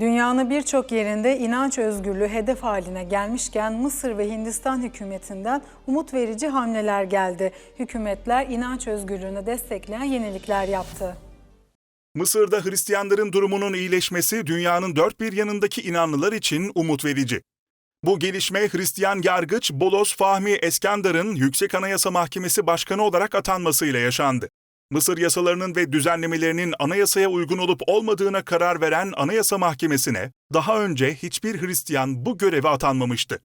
Dünyanın birçok yerinde inanç özgürlüğü hedef haline gelmişken Mısır ve Hindistan hükümetinden umut verici hamleler geldi. Hükümetler inanç özgürlüğünü destekleyen yenilikler yaptı. Mısır'da Hristiyanların durumunun iyileşmesi dünyanın dört bir yanındaki inanlılar için umut verici. Bu gelişme Hristiyan yargıç Bolos Fahmi Eskandar'ın Yüksek Anayasa Mahkemesi Başkanı olarak atanmasıyla yaşandı. Mısır yasalarının ve düzenlemelerinin anayasaya uygun olup olmadığına karar veren Anayasa Mahkemesi'ne daha önce hiçbir Hristiyan bu göreve atanmamıştı.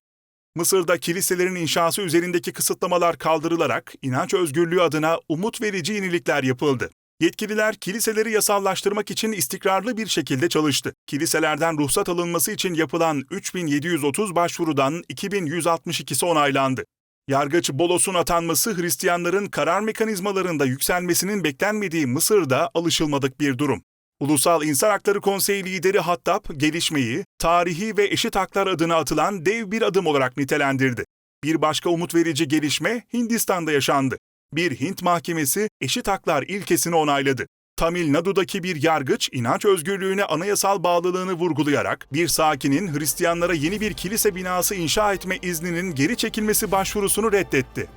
Mısır'da kiliselerin inşası üzerindeki kısıtlamalar kaldırılarak inanç özgürlüğü adına umut verici yenilikler yapıldı. Yetkililer kiliseleri yasallaştırmak için istikrarlı bir şekilde çalıştı. Kiliselerden ruhsat alınması için yapılan 3730 başvurudan 2162'si onaylandı. Yargıç Bolos'un atanması Hristiyanların karar mekanizmalarında yükselmesinin beklenmediği Mısır'da alışılmadık bir durum. Ulusal İnsan Hakları Konseyi lideri Hattab, gelişmeyi tarihi ve eşit haklar adına atılan dev bir adım olarak nitelendirdi. Bir başka umut verici gelişme Hindistan'da yaşandı. Bir Hint mahkemesi eşit haklar ilkesini onayladı. Tamil Nadu'daki bir yargıç inanç özgürlüğüne anayasal bağlılığını vurgulayarak bir sakinin Hristiyanlara yeni bir kilise binası inşa etme izninin geri çekilmesi başvurusunu reddetti.